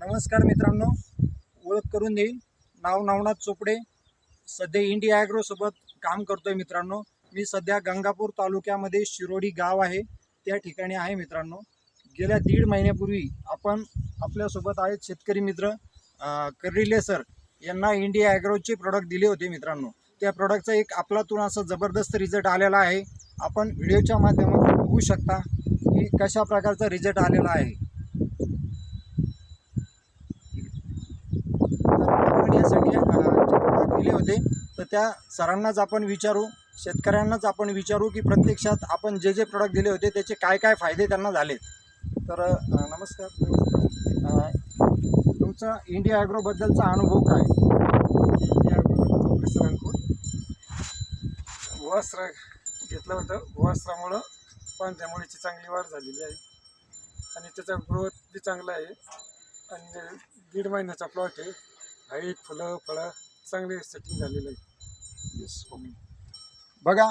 नमस्कार मित्रांनो. ओळख करून देईल. नाव नवनाथ चोपडे. सध्या इंडिया ॲग्रोसोबत काम करतोय मित्रांनो. मी सध्या गंगापूर तालुक्यामध्ये शिरोडी गाव आहे. त्या ठिकाणी आहे मित्रांनो. गेल्या दीड महिन्यापूर्वी आपण आपल्यासोबत आहेत शेतकरी मित्र कर्रिले सर यांना इंडिया ॲग्रोचे प्रोडक्ट दिले होते मित्रांनो. त्या प्रोडक्टचा एक आपलातून असा जबरदस्त रिझल्ट आलेला आहे. आपण व्हिडिओच्या माध्यमातून बघू शकता की कशा प्रकारचा रिझल्ट आलेला आहे तर आपण यासाठी अ, जे प्रोडक्ट दिले होते तर त्या सरांनाच आपण विचारू शेतकऱ्यांनाच आपण विचारू की प्रत्यक्षात आपण जे जे प्रोडक्ट दिले होते त्याचे काय काय फायदे त्यांना झालेत तर नमस्कार. तुमचा इंडिया ॲग्रोबद्दलचा अनुभव काय? सरांकडून भुवास्त्र घेतलं होतं. भुवास्त्रामुळं पांढऱ्या चांगली वाढ झालेली आहे. आणि त्याचा ग्रोथ बी चांगला आहे. आणि दीड महिन्याचा प्लॉट आहे. हाईट फुलं फळं चांगले सेटिंग झालेलं आहे. बघा